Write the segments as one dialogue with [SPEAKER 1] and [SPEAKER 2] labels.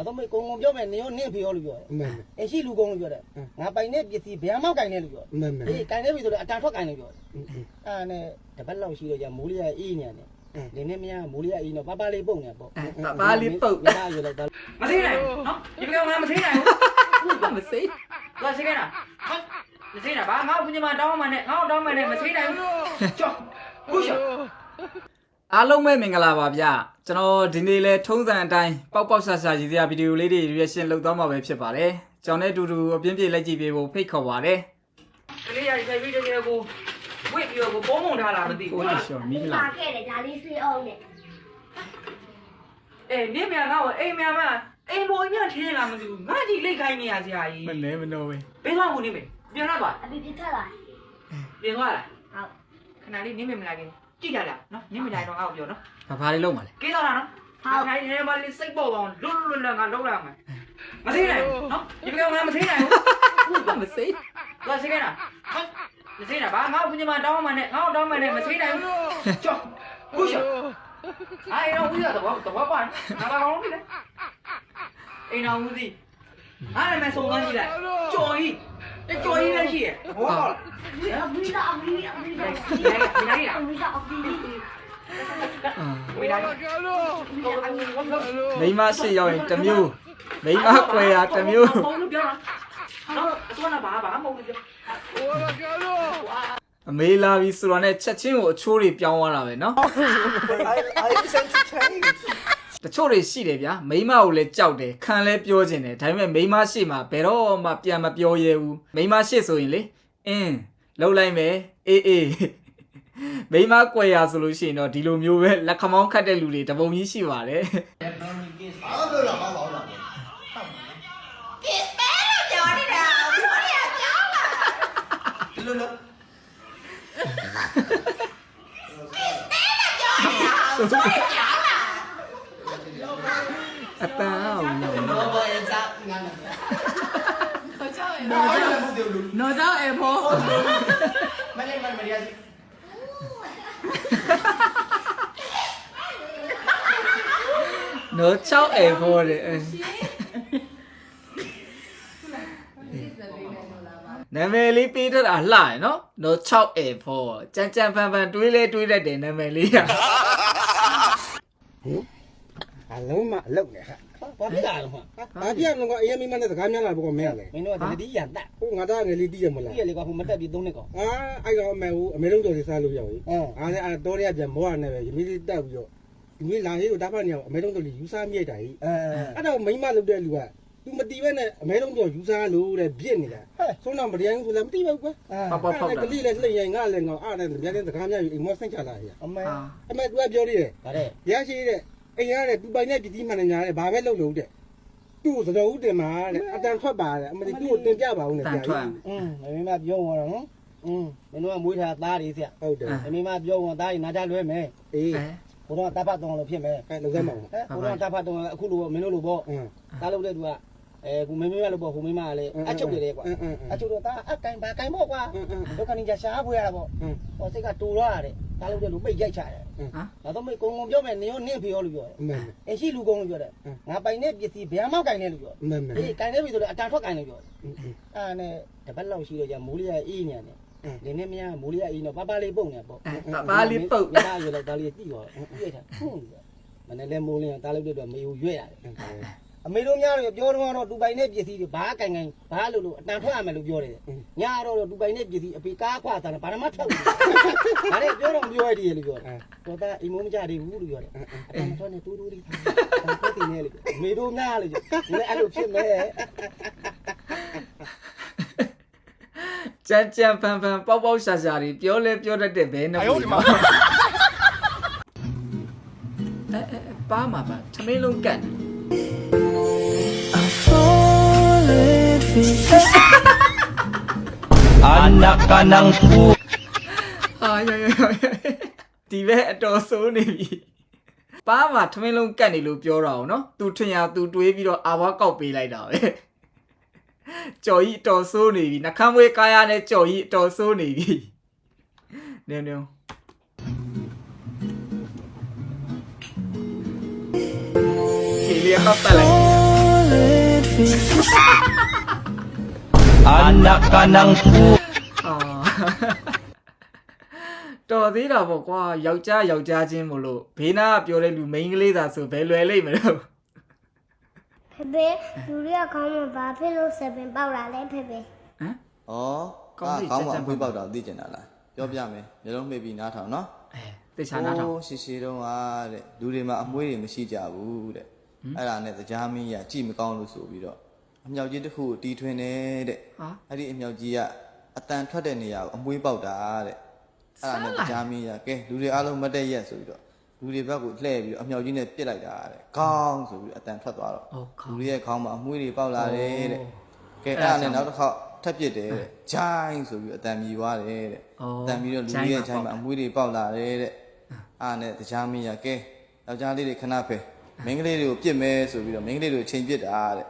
[SPEAKER 1] ဒါတော့မကုံကုံပြောမယ်နင်ရောနင့်ဖေရောလို့ပြောတယ်
[SPEAKER 2] မှန်
[SPEAKER 1] အရှိလူကုံလို့ပြောတယ်ငါပိုင်တဲ့ပစ္စည်းဘယ်မှာကင်လဲလို့ပြောတယ်
[SPEAKER 2] မှန်မှန်
[SPEAKER 1] အေးကင်နေပြီဆိုတော့အတာထွက်ကင်လို့ပြောတယ်အာနဲ့တပတ်လောက်ရှိတော့ကြာမိုးလေးရအေးနေတယ်
[SPEAKER 2] လင်း
[SPEAKER 1] နေမရမိုးလေးရအေးတော့ပပလေးပုတ်နေပေါ့
[SPEAKER 3] ပပလေးပုတ်
[SPEAKER 1] မရရလိုက်တော့
[SPEAKER 4] မသိနိုင်နော်ဒီကောင်ငါမသိနိုင်ဘူး
[SPEAKER 3] မသိ
[SPEAKER 4] လာရှိခဲ့တာမသိနိုင်ဘာငါ့ကိုညီမတောင်းမှနဲ့ငါ့ကိုတောင်းမှနဲ့မသိနိုင်ဘူးကြောက်ခုရှော
[SPEAKER 3] အားလုံးပဲမင်္ဂလာပါဗျ ကျွန်တော်ဒီနေ့လဲထုံးစံအတိုင်းပေါက်ပေါက်ဆာဆာရည်စရာဗီဒီယိုလေးတွေ reaction လုပ်သွားမှာပဲဖြစ်ပါတယ်ကျွန်တော်နဲ့အတူတူအပြင်းပြေလိုက်ကြည့်ပေးဖို့ဖိတ်ခေါ်ပါတယ်
[SPEAKER 4] ကလေးရည်ပြပြီးတကယ်ကိုဝစ်ပြီးတော့ပုံမုံထားတာမသိ
[SPEAKER 3] ကို
[SPEAKER 4] ဘူး
[SPEAKER 3] လေး
[SPEAKER 4] နော်
[SPEAKER 3] ရှော်မီးလာ
[SPEAKER 5] ပါခဲ့တယ်ဒါလေးစေးအောင်နဲ့
[SPEAKER 4] အေးနင်းမြန်ငါ့ကိုအိမ်မြန်မအိမ်ပေါ်ညထင်းလာမသိဘူးငါဒီလိတ်ခိုင်းနေရစရာကြီး
[SPEAKER 3] မနေမနိုးပဲ
[SPEAKER 4] ပေးသွားမှုနေမယ်ပြန်လာပါ
[SPEAKER 5] အပြစ်ပြစ်ထက်လာ
[SPEAKER 4] ပြန်သွားလား
[SPEAKER 5] ဟုတ်
[SPEAKER 4] ခဏလေးနင်းမြန်မလာခင် ကြည့်ကြလားနော်နင်းမြန်တော့ငါ့ကိုပြောနော်
[SPEAKER 3] ဘာဘာလေးလုံးပါလဲ
[SPEAKER 4] ကဲတော့လားနော်ဟုတ်ခိုင်းနေပါလေစိတ်ပေါ်အောင်လွတ်လွတ်လပ်ငါလောက်လာမယ်မသိနိုင်ဘူးနော်ဒီကောင်ကမသိနိုင်ဘူး
[SPEAKER 3] မစိတ်
[SPEAKER 4] လာရှိခဲ့တာမသိနိုင်ဘာငါ့ကိုညီမတောင်းမှနဲ့ငါ့ကိုတောင်းမှနဲ့မသိနိုင်ဘူးကြောက်ဘူးရှောအဲ့တော့ဦးရတော့တော့ပါငါဘာကောင်းလဲအိမ်တော်ဦးစီအားရမယ်ဆုံးကန်းကြည့်လိုက်ကြော်ကြီးတကြော်ကြီး လည်းရှိရဲ့ဟော
[SPEAKER 5] အမီးသားအမီးအမီးသား
[SPEAKER 4] ဒီလိုက်ဒီလိုက်လား
[SPEAKER 5] အမီးသားအမီး
[SPEAKER 3] အာ
[SPEAKER 4] ဝေးလိုက်
[SPEAKER 3] မိန်းမရှိရောက်ရင်တစ်မျိုးမိန်းမကွယ်ရတစ်မျိုး
[SPEAKER 4] မဟုတ်လို့ပြောတာနော်အစွမ်းကဘာဘာမဟုတ်လို့ပြော
[SPEAKER 3] အမေးလာပြီဆိုတော့ねချက်ချင်းကိုအချိုးတွေပြောင်းသွားတာပဲเนาะ
[SPEAKER 2] I I listen to change
[SPEAKER 3] တချို့တွေရှိတယ်ဗျာမိန်းမကိုလည်းကြောက်တယ်ခံလည်းပြောကျင်တယ်ဒါပေမဲ့မိန်းမရှိမှဘယ်တော့မှပြန်မပြောရဲဘူးမိန်းမရှိဆိုရင်လေအင်းလှုပ်လိုက်မယ်အေးအေးမိန်းမကွယ်ရဆိုလို့ရှိရင်တော့ဒီလိုမျိုးပဲလက်ခမောင်းခတ်တဲ့လူတွေတပုံကြီးရှိပါတယ်
[SPEAKER 2] အားလို့လားအားလို့လားလို့လို့
[SPEAKER 3] အတန်း အောင်လို့
[SPEAKER 2] တော့ဘာရတာငါနာတော့ကြောက်ရဲ့တော့ဘူးတယ်လို့
[SPEAKER 3] နော်ကြောက်အေဖော
[SPEAKER 2] မလေးမလေးမရီယာစီ
[SPEAKER 3] နော်ချောက်အေဖောတဲ့နာမည်လေးပေးထတာလှရယ်နော်နော်6 A4 ကြမ်းကြမ်းဖန်ဖန်တွေးလဲတွေးတတ်တယ်နာမည်လေးက
[SPEAKER 2] အလုံးမအလုတ်နဲ့ဟာ
[SPEAKER 1] ဘာဖြစ်လာတော့ဟာ
[SPEAKER 2] ဘာပြမလို့ကအရင်မိမနဲ့စကားများလာဘောမင်းရလေ
[SPEAKER 1] မင်းတို့ကတတိယတက်
[SPEAKER 2] ဟိုငါသားငယ်လေးတီးရမလား
[SPEAKER 1] ဒီလေကဟိုမတက်ပြီးသုံးနှစ်ကောင်
[SPEAKER 2] အာအဲ့တော့အမေဟိုအမေလုံးကျော်စီစားလို့ရောက်ပြီ
[SPEAKER 1] အင်း
[SPEAKER 2] အားနဲ့အဲ့တော့ရပြန်မောရနဲ့ပဲယမီလေးတက်ပြီးတော့ဒီမီလာဟေးကိုတားဖတ်နေအောင်အမေလုံးကျော်လေးယူစားမြိုက်တာကြီး
[SPEAKER 1] အဲ
[SPEAKER 2] အဲ့တော့မိမလုပ်တဲ့လူက तू မတီးပဲနဲ့အမဲလုံးကျော်ယူစားလို့တဲ့ပြစ်နေတာဆုံးတော့မတရားဘူးဆိုလည်းမတီးပါဘူးကွာ
[SPEAKER 3] ပေါက်ပေါက်ဖောက်တာ
[SPEAKER 2] ကလေးလည်းလှိမ့်ရင်ငါလည်းငေါအားနဲ့ပြန်တဲ့စကားများယူအိမ်မောဆန့်ချလာရ
[SPEAKER 1] အမေ
[SPEAKER 3] အာ
[SPEAKER 2] အမေ तू ကပြောသေးတယ်
[SPEAKER 1] ဗါတဲ့
[SPEAKER 2] ရရှိတဲ့ အိမ်ရတဲ့ तू ပိုင်တဲ့ပြည်ကြီးမှန်ညာတဲ့ဘာပဲလုပ်လို့တဲ့သူ့ကိုသတော်ဦးတင်မှာတဲ့အတန်ထွက်ပါတဲ့အမလီသူ့ကိုတင်ပြပါဦးနဲ့
[SPEAKER 3] တန်ထွက်
[SPEAKER 1] อืมမင်းမပြောတော့နော်อืมမင်းတို့ကမွေးထားသားတွေဆရာ
[SPEAKER 2] ဟုတ်တယ်
[SPEAKER 1] မင်းမပြောတော့သားတွေနာကြလွဲမယ်
[SPEAKER 2] အေး
[SPEAKER 3] အဲ
[SPEAKER 1] ဘုရားတပ်ဖတ်တော်လို့ဖြစ်မယ်
[SPEAKER 2] အဲ့လောက်စမ်းပါဦး
[SPEAKER 1] ဟဲ့ဘုရားတပ်ဖတ်တော်အခုလိုမင်းတို့လိုပေါ့
[SPEAKER 2] အင်း
[SPEAKER 1] သားလုပ်တဲ့သူက အဲကူမင်းမင်းလို့ပေါ့ဟိုမင်းမကလည်းအချုပ်တယ်ကွာ
[SPEAKER 2] အင်းအင်း
[SPEAKER 1] အချုပ်တော့သားအကင်ပါကင်ပေါ့ကွာ
[SPEAKER 2] အင်းအင်း
[SPEAKER 1] ဒုက္ခနိကြရှားဖွေရတာပေါ့
[SPEAKER 2] အင်း
[SPEAKER 1] ဟောစိတ်ကတူတော့ရတယ်သားလုပ်တဲ့လူပိတ်ရိုက်ချတယ်
[SPEAKER 3] ဟာ
[SPEAKER 1] ဒါတော့မေကုံကုံပြောမယ်နင်ရောနင့်ဖေရောလို့ပြောတယ်
[SPEAKER 2] အမှန်
[SPEAKER 1] အရှိလူကုံလို့ပြောတယ်ငါပိုင်တဲ့ပစ္စည်းဗျာမောက်ကင်နေလို့ပြောတယ်
[SPEAKER 2] အမှန်မှန်
[SPEAKER 1] အေးကင်နေပြီဆိုတော့အတန်ထွက်ကင်နေပြောတယ်
[SPEAKER 2] အင်းအင်း
[SPEAKER 1] အဲ့နဲ့တပတ်လောက်ရှိတော့じゃမိုးလေးရအေးနေတယ်
[SPEAKER 2] အင်း
[SPEAKER 1] ဒီနေ့မရမိုးလေးရအေးတော့ပပလေးပုံနေပေါ့
[SPEAKER 3] အဲပါပါလေးပုတ်
[SPEAKER 1] မရရလိုက်ဒါလေးတိသွားပြည့်ထားဟုတ်မနေ့လဲမိုးလေးတားလို့တော့မေကိုရွက်ရတယ် အမေတို့များတော့ပြောတော့တော့ဒူပိုင်နဲ့ပစ္စည်းတွေဘာကင်ကင်ဘာလို့လို့အတန်ထွက်ရမယ်လို့ပြောတယ်ညတော့ဒူပိုင်နဲ့ပစ္စည်းအဖေကားခွာတာဘာမှထွက်ဘူးဒါလည်းပြောတော့ပြောရတယ်လို့ပြောတယ်တော့တာအိမ်မမကြသေးဘူးလို့ပြောတယ်အတန်ထွက်နေတူးတူးလေးထားတယ်တင်နေလေမေတို့များလို့ဒီလည်းအဲ့လိုဖြစ်မယ်
[SPEAKER 3] ကြမ်းကြမ်းဖန်ဖန်ပေါက်ပေါက်ရှာရှာတွေပြောလဲပြောတတ်တဲ့ဘဲနှစ်ခုအဲအဲအဲပါမှာပါသမင်းလုံးကတ်နေ
[SPEAKER 6] Anak ka ng pu...
[SPEAKER 3] အာရရရဒီဘက်အတော်ဆိုးနေပြီပါမှာသမင်းလုံးကတ်နေလို့ပြောတာအောင်နော်သူထင်ရသူတွေးပြီးတော့အာဝါကောက်ပေးလိုက်တာပဲကြော်ကြီးအတော်ဆိုးနေပြီနှကမ်းမွေးကားရနဲ့ကြော်ကြီးအတော်ဆိုးနေပြီနေနေခေလီကပတ်လိုက်
[SPEAKER 6] Anak ka ng pu.
[SPEAKER 3] အာတော်သေးတာပေါ့ကွာယောက်ျားယောက်ျားချင်းမလို့ဘေးနာကပြောတဲ့လူမိန်းကလေးသာဆိုဘယ်လွယ်လိမ့်မလို့
[SPEAKER 5] ဖေဖေလူတွေကခေါင်းမှာဘာဖြစ်လို့စပင်ပေါက်လာလဲဖေဖေ
[SPEAKER 3] ဟမ်။
[SPEAKER 7] ဩ
[SPEAKER 3] ကောင်းပြီ
[SPEAKER 7] ကောင်းပါ
[SPEAKER 3] ကြံ့ကြံ့
[SPEAKER 7] ဖွေးပေါက်တာသိကျင်တာလား။ပြောပြမယ်။မျိုးလုံးမှိတ်ပြီးနားထောင်နော်
[SPEAKER 3] အဲတေချာနားထောင်
[SPEAKER 7] ဟိုးရှည်ရှည်တုန်းကတဲ့လူတွေမှာအမွှေးတွေမရှိကြဘူးတဲ့။အဲ့ဒါနဲ့တရားမင်းကြီးကကြည့်မကောင်းလို့ဆိုပြီးတော့ အမြောက်ကြီးတစ်ခုကိုတီးထွင်နေတဲ့
[SPEAKER 3] ဟာ
[SPEAKER 7] အဲ့ဒီအမြောက်ကြီးကအတန်ထွက်တဲ့နေရာကိုအမွှေးပေါက်တာတဲ့။အဲ့ဒါနဲ့တရားမင်းကြီးကကဲလူတွေအားလုံးမတ်တက်ရက်ဆိုပြီးတော့လူတွေဘက်ကိုလှည့်ပြီးတော့အမြောက်ကြီးနဲ့ပစ်လိုက်တာတဲ့။ကောင်းဆိုပြီးတော့အတန်ထွက်သွားတော့
[SPEAKER 3] ဟုတ်ခါ
[SPEAKER 7] လူတွေရဲ့ခေါင်းမှာအမွှေးတွေပေါက်လာတယ်တဲ့ကဲ
[SPEAKER 3] အဲ့
[SPEAKER 7] အဲ့
[SPEAKER 3] ဒါ
[SPEAKER 7] ဒါနဲ့နောက်တစ်ခေါက်ထပ်ပြစ်တယ်တဲ့ဂျိုင်းဆိုပြီးအတန်မြည်သွားတယ်တဲ့
[SPEAKER 3] အော်
[SPEAKER 7] အတန်မြည်တော့လူကြီးရဲ့
[SPEAKER 3] ဂျို
[SPEAKER 7] ဂျို
[SPEAKER 3] င်း
[SPEAKER 7] င်း
[SPEAKER 3] မှာ
[SPEAKER 7] မှာအမွှေးတွေပေါက်လာတယ်တဲ့အားနဲ့တရားမင်းရကဲယောက်ျားလေးတွေခဏဖယ်မိန်းကလေးတွေကိုပြစ်မယ်ဆိုပြီးတော့မိန်းကလေးတွေကိုချိန်ပြစ်တာတဲ့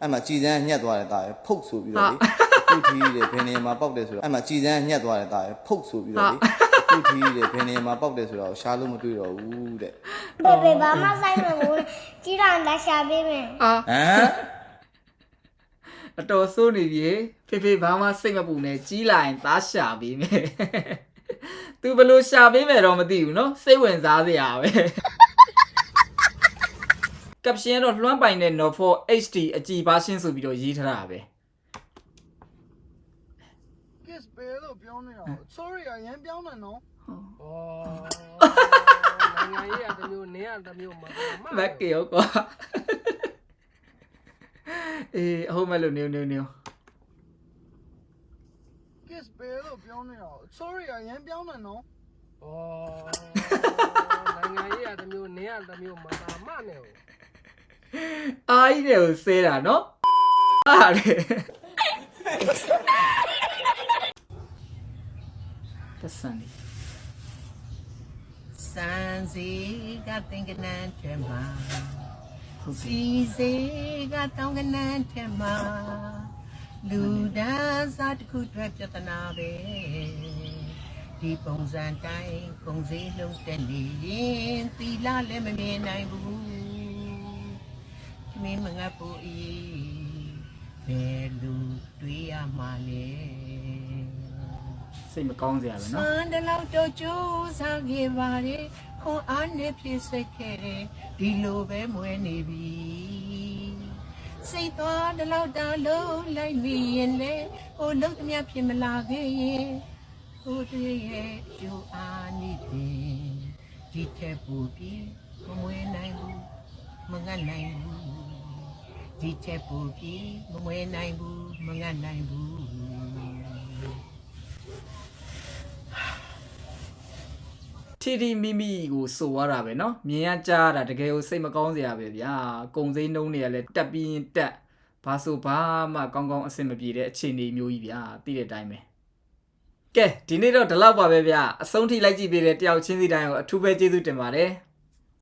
[SPEAKER 7] အဲ့မှာကြည်စမ်းညက်သွားတယ်တာရယ်ဖုတ်ဆိုပြီးတော့လေအခုထီးတယ်ဘယ်နေရာမှာပေါက်တယ်ဆိုတော့အဲ့မှာကြည်စမ်းညက်သွားတယ်တာရယ်ဖုတ်ဆိုပြီးတော့လေအခုထီးတယ်ဘယ်နေရာမှာပေါက်တယ်ဆိုတော့ရှားလို့မတွေ့တော့ဘူးတဲ့
[SPEAKER 5] ဖေဖေဘာမှဆိုင်မလို့ကြီးတာလက်ရှာပေးမယ်
[SPEAKER 3] အာ
[SPEAKER 7] ဟမ်
[SPEAKER 3] အတော်ဆိုးနေပြီဖေဖေဘာမှစိတ်မပူနဲ့ကြီးလာရင်သားရှာပေးမယ် သူဘလို့ရှာပေးမယ်တော့မသိဘူးเนาะစိတ်ဝင်စားစရာပဲ ကပ်ရှင်ကတော့လွှမ်းပိုင်တဲ့ Note 4 HD အကြည်ပါရှင်းဆိုပြီးတော့ရေးထားတာပဲ
[SPEAKER 2] kiss ဘယ်လိုပြောနေအောင် sorry အရင်ပြောင်းနေနော်
[SPEAKER 8] နိုင်ငံရေးအတမျိုးနေရတမျိုးမှာ
[SPEAKER 3] မက်ကေရောကွာအေးအဟုတ်မဲ့လို့နေနေနေ
[SPEAKER 2] kiss ဘယ်လိုပြောနေအောင် sorry အရင်ပြောင်းနေနော်
[SPEAKER 8] ဩနိုင်ငံရေးအတမျိုးနေရတမျိုးမှာမနဲ့
[SPEAKER 3] အာကြီးတွေကိုဆဲတာနော်အားတယ်ပတ်စံလေး
[SPEAKER 9] စံစီကတင်ကနန်းထဲမှာ
[SPEAKER 3] ဟုတ်ပြီ
[SPEAKER 9] စီစီကတောင်းကနန်းထဲမှာလူဒန်းစားတစ်ခုအတွက်ပြဿနာပဲဒီပုံစံတိုင်းကုန်စည်လုံးတက်နေရင်သီလလည်းမမြင်နိုင်ဘူး မင်းမငတ်ဖို့ဤဘယ်လူတွေးရမှာလဲ
[SPEAKER 3] စိတ်မကောင်းစရာပဲ
[SPEAKER 9] စံ
[SPEAKER 3] နော်
[SPEAKER 9] တလောက်တော့ကြိုးစားခဲ့ပါလေခွန်အားနဲ့ပြည့်စက်ခဲ့တယ်ဒီလိုပဲမွေးနေပြီစိတ်သွားတလောက်တာလုံးလိုက်မိရင်လေဟိုလုံးသမျှဖြစ်မလာခဲ့ရင်ဟိုတည်းရဲ့ကျိုးအားနေတယ်ဒီချက်ပူပြီးမမွေးနိုင်ဘူးမငတ်နိုင်ဘူး ဒီချက်ပူပြီးမမွေးနိုင်ဘူးမငတ်နိုင်ဘူး
[SPEAKER 3] တီတီမိမိကိုစိုးရတာပဲเนาะမြင်ရကြားရတာတကယ်ကိုစိတ်မကောင်းစရာပဲဗျာကုံစိမ်းနှုံးတွေကလည်းတက်ပြီးရင်တက်ဘာဆိုဘာမှကောင်းကောင်းအဆင်မပြေတဲ့အခြေအနေမျိုးကြီးဗျာသိတဲ့အတိုင်းပဲကဲဒီနေ့တော့ဒီလောက်ပါပဲဗျာအဆုံးထိလိုက်ကြည့်ပေးတဲ့တယောက်ချင်းစီတိုင်းကိုအထူးပဲကျေးဇူးတင်ပါတယ်